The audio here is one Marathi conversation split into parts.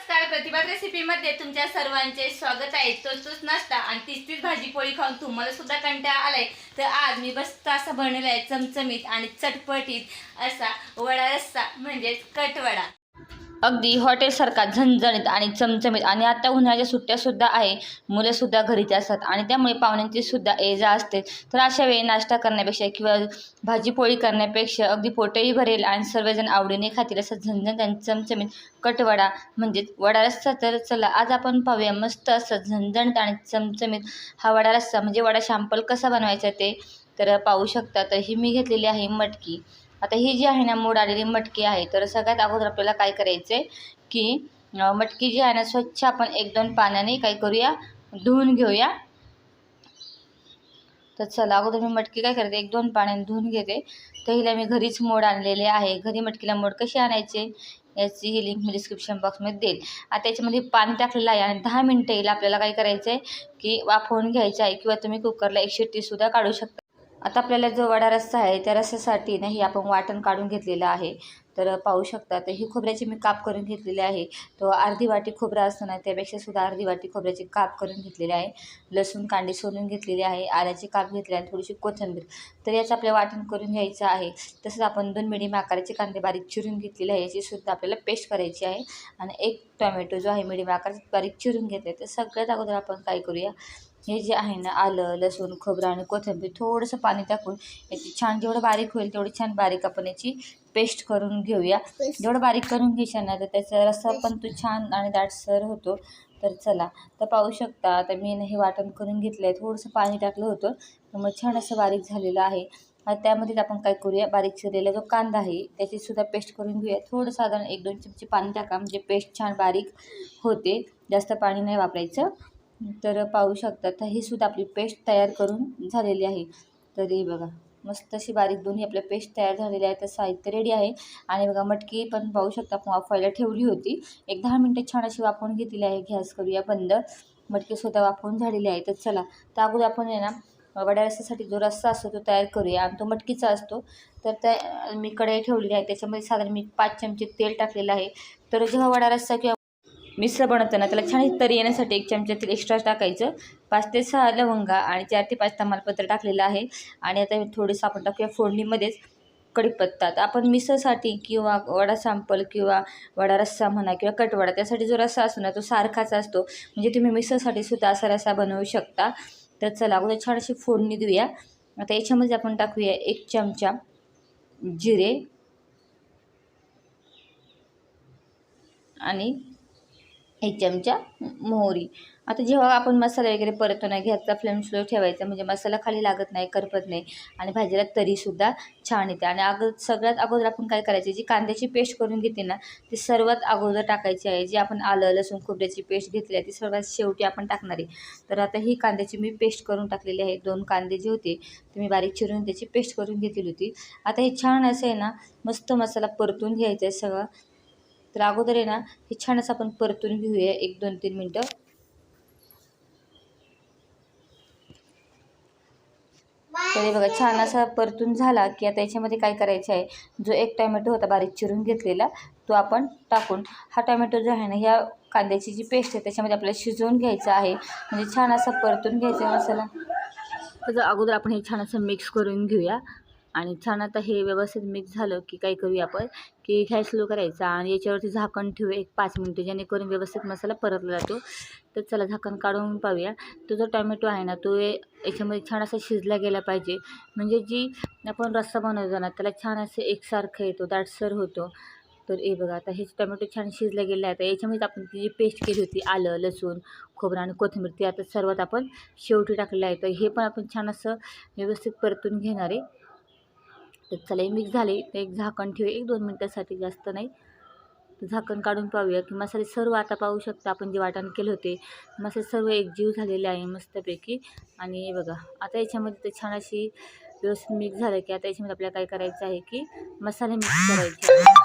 नमस्कार प्रतिभा रेसिपीमध्ये तुमच्या सर्वांचे स्वागत आहे. तोच तोच नाश्ता आणि तीच तीच भाजी पोळी खाऊन तुम्हाला सुद्धा कंटाळा आलाय. तर आज मी बस्त असा बनवला आहे चमचमीत आणि चटपटीत असा वडा रस्सा म्हणजेच कटवडा. अगदी हॉटेलसारखा झणझणीत आणि चमचमीत आणि आता उन्हाळ्याच्या सुट्ट्यासुद्धा आहे. मुलंसुद्धा घरीच असतात आणि त्यामुळे पाहुण्यांची सुद्धा ये जा असते. तर अशा वेळी नाश्ता करण्यापेक्षा किंवा भाजीपोळी करण्यापेक्षा अगदी पोटही भरेल आणि सर्वजण आवडीने खातील असं झणझणीत आणि चमचमीत कटवडा म्हणजेच वडा रस्सा. तर चला आज आपण पाहूया मस्त असं झणझणीत आणि चमचमीत हा वडा रस्सा. म्हणजे वडा शॅम्पल कसा बनवायचा ते तर पाहू शकता. तर ही मी घेतलेली आहे मटकी. आता ही जी आहे ना मोड आलेली मटकी आहे तर सगळ्यात अगोदर आपल्याला काय करायचं आहे की मटकी जी आहे ना स्वच्छ आपण एक दोन पाण्याने काय करूया धुवून घेऊया. तर चला अगोदर मी मटकी काय करते एक दोन पाण्याने धुवून घेते. तर हिला मी घरीच मोड आणलेले आहे. घरी मटकीला मोड कशी आणायचे याची ही लिंक मी डिस्क्रिप्शन बॉक्समध्ये देईल. आता त्याच्यामध्ये पाणी टाकलेलं आहे आणि दहा मिनटं येईल आपल्याला काय करायचं आहे की वाफवून घ्यायचं आहे किंवा तुम्ही कुकरला एकशे तीससुद्धा काढू शकता. आता आपल्याला जो वडा रस्सा आहे त्या रस्स्यासाठी ना ही आपण वाटण काढून घेतलेलं आहे. तर पाहू शकता तर ही खोबऱ्याची मी काप करून घेतलेली आहे. तो अर्धी वाटी खोबरा असतो ना त्यापेक्षा सुद्धा अर्धी वाटी खोबऱ्याची काप करून घेतलेली आहे. लसूण कांडी सोलून घेतलेली आहे आल्याची काप घेतली आहे थोडीशी कोथिंबीर. तर याचं आपल्या वाटण करून घ्यायचं आहे. तसंच आपण दोन मिडियम आकाराचे कांदे बारीक चिरून घेतलेले आहे याची सुद्धा आपल्याला पेस्ट करायची आहे. आणि एक टोमॅटो जो आहे मिडियम आकाराचा बारीक चिरून घेतले तर सगळ्यात अगोदर आपण काय करूया हे जे आहे ना आलं लसूण खोबरं आणि कोथिंबीर थोडंसं पाणी टाकून याची छान जेवढं बारीक होईल तेवढी छान बारीक आपण याची पेस्ट करून घेऊया. जेवढं बारीक करून घ्यायचं ना तर त्याचा रस्सा पण तो छान आणि दाटसर होतो. तर चला तर पाहू शकता आता मी हे वाटण करून घेतलं आहे थोडंसं पाणी टाकलं होतं तर मग छान असं बारीक झालेलं आहे. आणि त्यामध्येच आपण काय करूया बारीक चिरलेला जो कांदा आहे त्याची सुद्धा पेस्ट करून घेऊया. थोडं साधारण एक दोन चमचे पाणी टाका म्हणजे पेस्ट छान बारीक होते. जास्त पाणी नाही वापरायचं. तर पाहू शकता तर ही सुद्धा आपली पेस्ट तयार करून झालेली आहे. तर हे बघा मस्त अशी बारीक दोन्ही आपल्या पेस्ट तयार झालेली आहे तर साहित्य रेडी आहे. आणि बघा मटकी पण पाहू शकता आपण वाफवायला ठेवली होती. एक दहा मिनटं छान अशी वापरून घेतलेली आहे गॅस करूया बंद. मटकीसुद्धा वाफवून झालेली आहे तर चला. तर अगोदर आपण आहे ना वड्या रस्त्यासाठी जो रस्सा असतो तो तयार करूया. आणि तो मटकीचा असतो. तर त्या मी कढई ठेवलेली आहे त्याच्यामध्ये साधारण मी पाच चमचे तेल टाकलेलं आहे. तर जेव्हा वडा रस्सा किंवा मिश्र बनवताना त्याला छान तरी येण्यासाठी एक चमचा तेल एक्स्ट्रा टाकायचं. पाच ते सहा लवंगा आणि चार ते पाच तमालपत्र टाकलेलं आहे. आणि आता थोडंसं आपण टाकूया फोडणीमध्येच कढीपत्ता तर आपण मिसळसाठी किंवा वडा सॅम्पल किंवा वडा रस्सा म्हणा किंवा कटवडा त्यासाठी जो रस्सा असतो ना तो सारखाच असतो. म्हणजे तुम्ही मिसळसाठी सुद्धा असा रस्सा बनवू शकता. तर चला अगोदर छान अशी फोडणी देऊया. आता याच्यामध्ये आपण टाकूया एक चमचा जिरे आणि एक चमचा मोहरी. आता जेव्हा आपण मसाला वगैरे परततो ना घ्यायचा फ्लेम स्लो ठेवायचा म्हणजे मसाला खाली लागत नाही करपत नाही आणि भाजीला तरीसुद्धा छान येते. आणि अगोदर सगळ्यात अगोदर आपण काय करायचे जी कांद्याची पेस्ट करून घेते ना ती सर्वात अगोदर टाकायची आहे. जी आपण आलं लसूण खोबऱ्याची पेस्ट घेतली आहे ती सर्वात शेवटी आपण टाकणार आहे. तर आता ही कांद्याची मी पेस्ट करून टाकलेली आहे. दोन कांदे जे होते ते मी बारीक चिरून त्याची पेस्ट करून घेतली होती. आता हे छान असं आहे ना मस्त मसाला परतून घ्यायचा आहे सगळं. तर अगोदर आहे ना हे छान असं आपण परतून घेऊया. एक दोन तीन मिनटं. तर हे बघा छान असा परतून झाला की आता याच्यामध्ये काय करायचं आहे? जो एक टोमॅटो होता बारीक चिरून घेतलेला तो आपण टाकून हा टोमॅटो जो आहे ना ह्या कांद्याची जी पेस्ट आहे त्याच्यामध्ये आपल्याला शिजवून घ्यायचा आहे. म्हणजे छान असा परतून घ्यायचा आहे मसाला. त्याचं अगोदर आपण हे छान असं मिक्स करून घेऊया. आणि छान आता हे व्यवस्थित मिक्स झालं की काय करूया आपण की गॅस स्लो करायचा आणि याच्यावरती झाकण ठेवू एक पाच मिनटं जेणेकरून व्यवस्थित मसाला परतला जातो. तर चला झाकण काढून पाहूया. तो जो टोमॅटो आहे ना तो याच्यामध्ये छान असा शिजला गेला पाहिजे. म्हणजे जी आपण रस्सा बनवतो ना त्याला छान असं एकसारखं येतो दाटसर होतो. तर हे बघा आता हे टोमॅटो छान शिजला गेला आहे आता याच्यामध्ये आपण ती जी पेस्ट केली होती आलं लसूण खोबरं आणि कोथिंबीर ती आता सर्वात आपण शेवटी टाकलेलं आहे. तर हे पण आपण छान असं व्यवस्थित परतून घेणार आहे. तर चला हे मिक्स झाले. तर एक झाकण ठेवू. एक दोन मिनटासाठी जास्त नाही. तर झाकण काढून पाहूया की मसाले सर्व आता पाहू शकता आपण जे वाटण केले होते. मसाले सर्व एकजीव झालेले आहे मस्तपैकी. आणि हे बघा आता याच्यामध्ये तर छान अशी व्यवस्थित मिक्स झालं की आता याच्यामध्ये आपल्याला काय करायचं आहे की मसाले मिक्स करायचे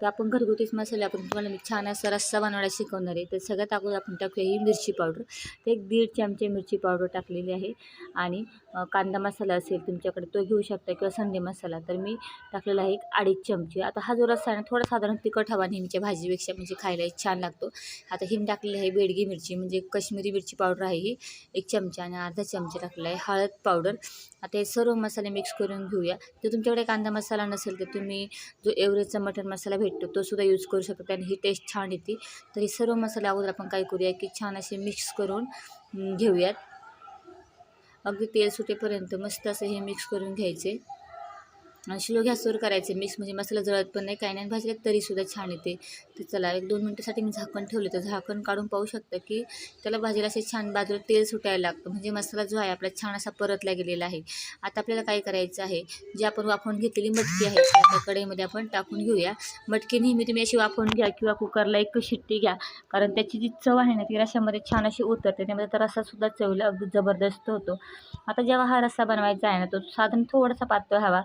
तर आपण घरगुतीच मसाले आपण तुम्हाला मी छान असा रस्सा बनवायला शिकवणार आहे. तर सगळ्यात अगोदर आपण टाकूया ही मिरची पावडर. तर एक दीड चमचे मिरची पावडर टाकलेली आहे. आणि कांदा मसाला असेल तुमच्याकडे तो घेऊ शकता किंवा संडे मसाला. तर मी टाकलेला आहे एक अडीच चमचे. आता हा जो रस्सा आहे ना थोडा साधारण तिखट हवा नेहमीच्या भाजीपेक्षा म्हणजे खायला एक छान लागतो. आता हिम टाकलेली आहे बेडगी मिरची म्हणजे कश्मीरी मिरची पावडर आहे ही. एक चमचा आणि अर्धा चमचा टाकलेला आहे हळद पावडर. आता हे सर्व मसाले मिक्स करून घेऊया. जर तुमच्याकडे कांदा मसाला नसेल तर तुम्ही जो एवरेजचा मटन मसाला भेटतो. तो सुद्धा यूज करू शकतो. आणि ही टेस्ट छान येते. तर हे सर्व मसाले अगोदर आपण काय करूया की छान असे मिक्स करून घेऊयात. अगदी तेल सुटेपर्यंत मस्त असं हे मिक्स करून घ्यायचे. शिलो घ्या गॅसवर करायचे. मिक्स म्हणजे मसाला जळत पण नाही काही नाही. भाजले तरीसुद्धा छान येते. तर चला एक दोन मिनटासाठी मी झाकण ठेवले. तर झाकण काढून पाहू शकता की त्याला भाजीला असे छान बाजूला तेल सुटायला लागतं. म्हणजे मसाला जो आहे आपला छान असा परतला गेलेला आहे. आता आपल्याला काय करायचं आहे जे आपण वाफवून घेतलेली मटकी आहे ती कढईमध्ये आपण टाकून घेऊया. मटकी नेहमी तुम्ही अशी वाफवून घ्या किंवा कुकरला एक शिट्टी घ्या. कारण त्याची जी चव आहे ना ती रशामध्ये छान अशी उतरते. त्यामध्ये तर रस्सासुद्धा चवीला अगदी जबरदस्त होतो. आता जेव्हा हा रस्सा बनवायचा आहे ना तो साधारण थोडासा पातळ हवा.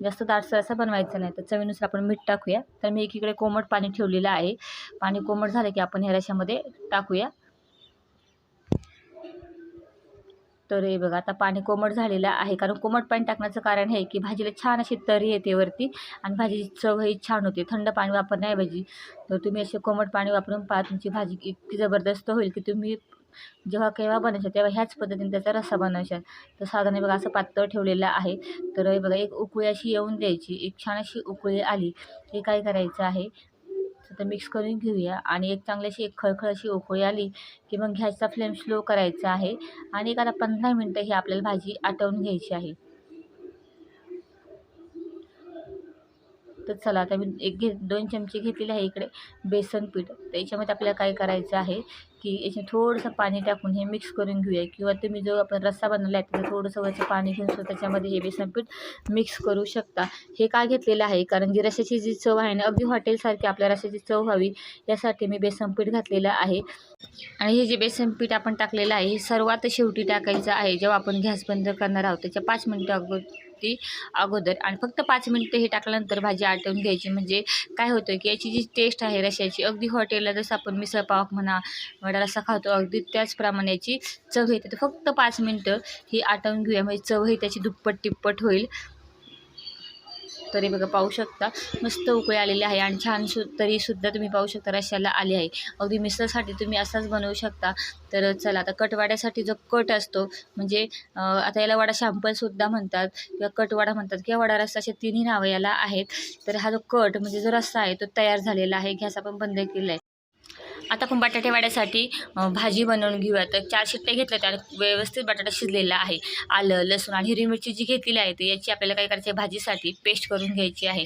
जास्त दाटसर असं बनवायचं नाही. तर चवीनुसार आपण मीठ टाकूया. तर मी एकीकडे कोमट पाणी ठेवलेलं आहे. पाणी कोमट झालं की आपण ह्या रश्यामध्ये टाकूया. तर हे बघा आता पाणी कोमट झालेलं आहे. कारण कोमट पाणी टाकण्याचं कारण हे की भाजीला छान अशी तरी येते वरती आणि भाजीची चवही छान होते. थंड पाणी वापरण्याऐवजी तर तुम्ही असे कोमट पाणी वापरून पहा तुमची भाजी इतकी जबरदस्त होईल की तुम्ही जेव्हा केव्हा बनवायचा तेव्हा ह्याच पद्धतीने त्याचा रस्सा बनवायचा तर साधारण हे बघा असं पातळ ठेवलेलं आहे. तर हे बघा एक उकळी अशी येऊन द्यायची. एक छान अशी उकळी आली हे काय करायचं आहे? तर मिक्स करून घेऊया. आणि एक चांगली अशी एक खळखळ अशी उकळी आली की मग गॅसचा फ्लेम स्लो करायचा आहे. आणि एक आता पंधरा मिनटं ही आपल्याला भाजी आटवून घ्यायची आहे. तर चला आता मी एक घे दोन चमचे घेतलेले आहे इकडे बेसन पीठ. त्याच्यामध्ये आपल्याला काय करायचं आहे? की याच्यात थोडंसं पाणी टाकून हे मिक्स करून घेऊया. किंवा तुम्ही जो आपण रस्सा बनवला आहे त्याचं थोडंसं वरचं पाणी घेऊन सुद्धा त्याच्यामध्ये हे बेसन पीठ मिक्स करू शकता. हे का घेतलेलं आहे? कारण जी रश्याची जी चव आहे ना अगदी हॉटेलसारखी आपल्या रश्याची चव व्हावी यासाठी मी बेसन पीठ घातलेलं आहे. आणि हे जे बेसन पीठ आपण टाकलेलं आहे हे सर्वात शेवटी टाकायचं आहे जेव्हा आपण गॅस बंद करणार आहोत. त्याच्या पाच मिनटं अगोदर ती अगोदर. आणि फक्त पाच मिनटं हे टाकल्यानंतर भाजी आटवून घ्यायची. म्हणजे काय होतं की याची जी टेस्ट आहे रश्याची अगदी हॉटेलला जसं आपण मिसळपाव म्हणा वडा रस्सा खातो अगदी त्याचप्रमाणे याची चव येते. तर फक्त पाच मिनटं ही आटवून घेऊया. म्हणजे चव ही त्याची दुप्पट तिप्पट होईल. तरी बघा पाहू शकता. मस्त उकळी आलेली आहे आणि छान सु तरीसुद्धा तुम्ही पाहू शकता रश्याला आली आहे. अगदी मिसळसाठी तुम्ही असाच बनवू शकता. तर चला आता कटवाड्यासाठी जो कट असतो म्हणजे आता याला वडा शॅम्पलसुद्धा म्हणतात किंवा कटवाडा म्हणतात किंवा वडा रस्सा असे तिन्ही नावं याला आहेत. तर हा जो कट म्हणजे जो रस्सा आहे तो तयार झालेला आहे. गॅस आपण बंद केला आहे आता आपण बटाटे वाड्यासाठी भाजी बनवून घेऊया. तर चार शिट्ट्या घेतल्या त्या व्यवस्थित बटाटा शिजलेला आहे. आलं लसूण आणि हिरवी मिरची जी घेतलेली आहे ती याची आपल्याला काय करायची आहे? भाजीसाठी पेस्ट करून घ्यायची आहे.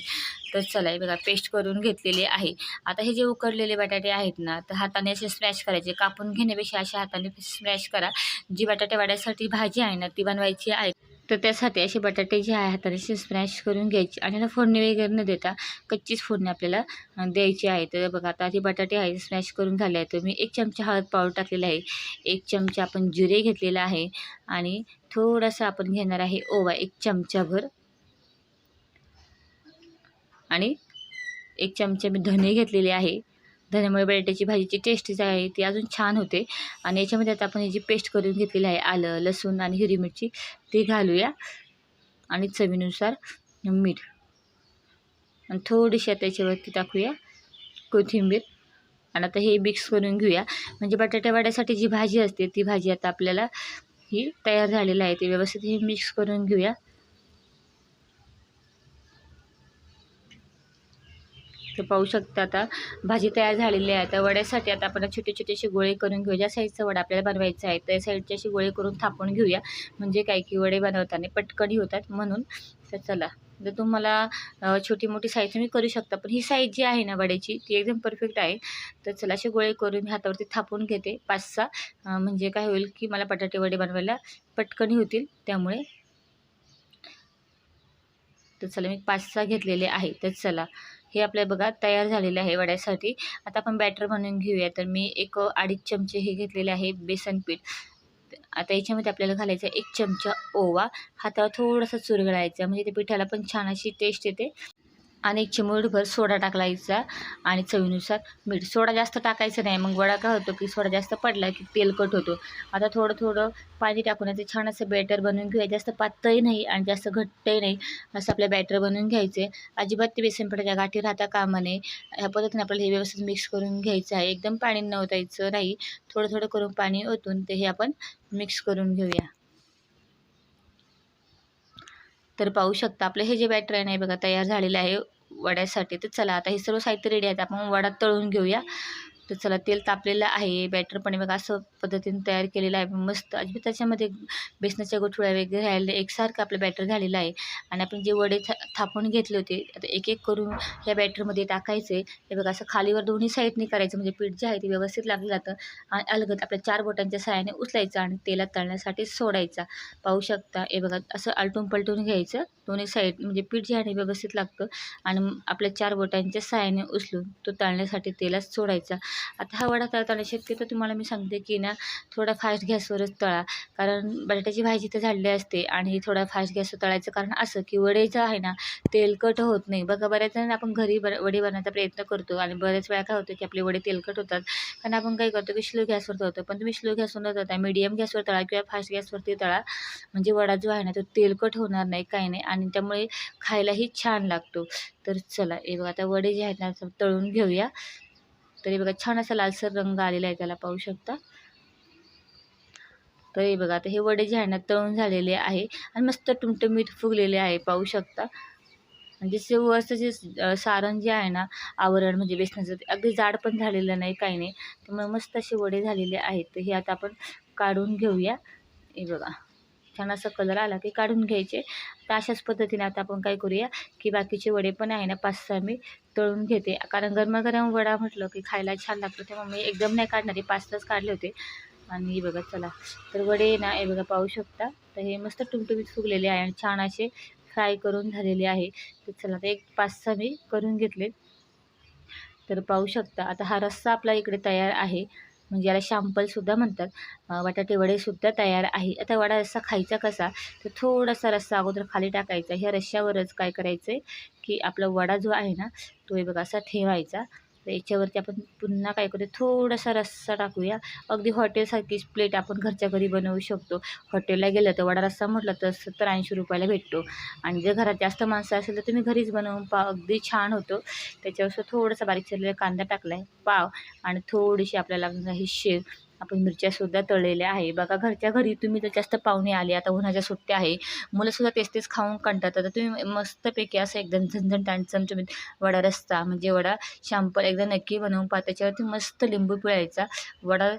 तर चला हे बघा पेस्ट करून घेतलेली आहे. आता हे जे उकडलेले बटाटे आहेत ना तर हाताने असे स्मॅश करायचे. कापून घेण्यापेक्षा अशा हाताने स्मॅश करा. जी बटाटे वाड्यासाठी भाजी आहे ना ती बनवायची आहे. तर त्यासाठी असे बटाटे जे आहे हाताने असे स्मॅश करून घ्यायचे. आणि आता फोडणी वगैरे न देता कच्चीच फोडणी आपल्याला द्यायची आहे. तर बघा आता जे बटाटे आहे स्मॅश करून झाले आहे तर मी एक चमचा हळद पावडर टाकलेला आहे. एक चमचा आपण जिरे घेतलेला आहे. आणि थोडासा आपण घेणार आहे ओवा एक चमचाभर. आणि एक चमचा मी धने घेतलेले आहे. धन्यामुळे बटाट्याची भाजीची टेस्ट जी आहे ती अजून छान होते. आणि याच्यामध्ये आता आपण ही जी पेस्ट करून घेतलेली आहे आलं लसूण आणि हिरवी मिरची ती घालूया. आणि चवीनुसार मीठ. आणि थोडीशी आता याच्यावरती टाकूया कोथिंबीर. आणि आता हे मिक्स करून घेऊया. म्हणजे बटाट्यावाड्यासाठी जी भाजी असते ती भाजी आता आपल्याला ही तयार झालेलं आहे. ते व्यवस्थित हे मिक्स करून घेऊया. तर पाहू शकता आता भाजी तयार झालेली आहे. तर वड्यासाठी आता आपण छोटे छोटेशी गोळे करून घेऊ ज्या साईजचा वडा आपल्याला बनवायचा आहे त्या साईडच्या असे गोळे करून थापून घेऊया. म्हणजे काय की वडे बनवताना पटकणी होतात म्हणून. तर चला. जर तुम्हाला छोटी मोठी साईज तुम्ही करू शकता. पण ही साईज जी आहे ना वड्याची ती एकदम परफेक्ट आहे. तर चला असे गोळे करून मी हातावरती थापून घेते. पाच सहा म्हणजे काय होईल की मला बटाटे वडे बनवायला पटकणी होतील. त्यामुळे तर चला मी पाच सहा घेतलेले आहे. तर चला. हे आपल्या बघा तयार झालेलं आहे वड्यासाठी. आता आपण बॅटर बनवून घेऊया. तर मी एक अडीच चमचे हे घेतलेले आहे बेसन पीठ. आता याच्यामध्ये आपल्याला घालायचं एक चमचा ओवा. हातावर थोडासा चुरगळायचा म्हणजे ते पिठाला पण छान अशी टेस्ट येते. आणि एक चिमूटभर सोडा टाकलायचा आणि चवीनुसार मीठ. सोडा जास्त टाकायचं नाही. मग वडा काय होतो की सोडा जास्त पडला की तेलकट होतो. आता थोडं थोडं पाणी टाकून याचं छान असं बॅटर बनवून घेऊया. जास्त पातळही नाही आणि जास्त घट्टही नाही असं आपलं बॅटर बनवून घ्यायचे. अजिबात ते बेसन पिठाच्या गाठी राहता कामा नये. ह्या पद्धतीने आपल्याला हे व्यवस्थित मिक्स करून घ्यायचं आहे. एकदम पाणी न ओतायचं नाही. थोडं थोडं करून पाणी ओतून ते हे आपण मिक्स करून घेऊया. तर पाहू शकता आपलं हे जे बॅटर आहे ना बघा तयार झालेलं आहे. वड्यासाठी तर चला आता हे सर्व साहित्य रेडी आहेत. आपण वडा तळून घेऊया. तर चला तेल तापलेलं आहे. बॅटर पण बघा असं पद्धतीने तयार केलेलं आहे. मस्त. अजिबात त्याच्यामध्ये बेसनाच्या गोठुळ्या वगैरे राहिले एकसारखं आपलं बॅटर झालेलं आहे. आणि आपण जे वडे था थापून घेतले होते आता एक एक करून या बॅटरमध्ये टाकायचे. हे बघा असं खालीवर दोन्ही साईडने करायचं. म्हणजे पीठ जे आहे ते व्यवस्थित लागलं जातं. आणि अलगद आपल्या चार बोटांच्या साहाय्याने उचलायचं आणि तेलात तळण्यासाठी सोडायचा. पाहू शकता हे बघा असं आलटून पलटून घ्यायचं. दोन्ही साईड म्हणजे पीठ जे आहे व्यवस्थित लागतं. आणि आपल्या चार बोटांच्या साहाय्याने उचलून तो तळण्यासाठी तेलात सोडायचा. आता हा वडा तळताना शक्यतो तुम्हाला मी सांगते की ना थोडा फास्ट गॅसवरच तळा. कारण बटाट्याची भाजी तर झाडली असते आणि थोडा फास्ट गॅसवर तळायचं कारण असं की वडे जे आहे ना तेलकट होत नाही. बघा बऱ्याच जण आपण घरी ब वडे बनवायचा प्रयत्न करतो आणि बऱ्याच वेळा काय होतं की आपले वडे तेलकट होतात. कारण आपण काय करतो की स्लो गॅसवर तळतो. पण तुम्ही स्लो गॅसवर न तळता मीडियम गॅसवर तळा किंवा फास्ट गॅसवरती तळा. म्हणजे वडा जो आहे ना तो तेलकट होणार नाही काही नाही आणि त्यामुळे खायलाही छान लागतो. तर चला हे बघा आता वडे जे आहेत ना तळून घेऊया. तरी बघा छान असा लालसर रंग आलेला आहे त्याला पाहू शकता. तर हे बघा आता हे वडे जे आहे ना तळून झालेले आहे आणि मस्त टुमटमीत फुगलेले आहे पाहू शकता. म्हणजे से वरचं जे सारण जे आहे ना आवरण म्हणजे बेसनाचं ते अगदी जाड पण झालेलं नाही काही नाही. त्यामुळे मस्त असे वडे झालेले आहेत. तर हे आता आपण काढून घेऊया. हे बघा. छान असा कलर आला की काढून घ्यायचे. तर अशाच पद्धतीने आता आपण काय करूया की बाकीचे वडे पण आहे ना पाच सहा मी तळून घेते. कारण गरमागरम वडा म्हटलं की खायला छान लागतो तेव्हा मी एकदम नाही काढणारे. पाच तास काढले होते. आणि बघा चला. तर वडे ना हे बघा पाहू शकता. तर हे मस्त टुमटुमीत फुगलेले आहे आणि छान असे फ्राय करून झालेले आहे. तर चला तर एक पाच सहा मी करून घेतले. तर पाहू शकता आता हा रस्सा आपला इकडे तयार आहे. म्हणजे याला शॅम्पलसुद्धा म्हणतात. बटाटे वडेसुद्धा तयार आहे. आता वडा रस्सा खायचा कसा? तर थोडासा रस्सा अगोदर खाली टाकायचा. ह्या रश्श्यावरच काय करायचं आहे की आपला वडा जो आहे ना तो हे बघा असा ठेवायचा. तर याच्यावरती आपण पुन्हा काय करूया? थोडासा रस्सा टाकूया. अगदी हॉटेलसारखीच प्लेट आपण घरच्या घरी बनवू शकतो. हॉटेलला गेलं तर वडा रस्सा म्हटलं तर सत्तर ऐंशी रुपयाला भेटतो. आणि जर घरात जास्त माणसं असेल तर तुम्ही घरीच बनवून पाव अगदी छान होतो. त्याच्यावर थोडासा बारीक चिरलेला कांदा टाकला आहे पाव आणि थोडीशी आपल्याला ही शेव आपण मिरच्यासुद्धा तळलेल्या आहे. बघा घरच्या घरी तुम्ही तर जास्त पाहुणे आले आता उन्हाच्या सुट्ट्या आहे मुलंसुद्धा तेच तेच खाऊन कंटाळतात. तर तुम्ही मस्तपैकी असं एकदम झणझण आणि चमचमीत वडा रस्ता म्हणजे वडा शॅम्पल एकदा नक्की बनवून पहा. त्याच्यावरती मस्त लिंबू पिळायचा. वडा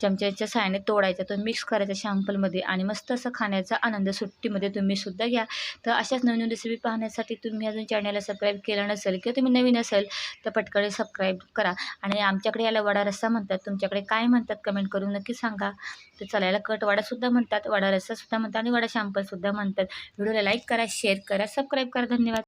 चमच्याच्या साहाय्याने तोडायचा तो मिक्स करायचा शॅम्पलमध्ये आणि मस्त असं खाण्याचा आनंद सुट्टीमध्ये तुम्ही सुद्धा घ्या. तर अशाच नवीन रेसिपी पाहण्यासाठी तुम्ही अजून चॅनलला सबस्क्राईब केलं नसेल किंवा तुम्ही नवीन असेल तर पटकन सबस्क्राईब करा. आणि आमच्याकडे याला वडा रस्सा म्हणतात. तुमच्याकडे काय म्हणतात कमेंट करून नक्की सांगा. तर चला याला कट वडासुद्धा म्हणतात वडा रस्सासुद्धा म्हणतात आणि वडा शॅम्पलसुद्धा म्हणतात. व्हिडिओला लाईक करा शेअर करा सबस्क्राईब करा. धन्यवाद.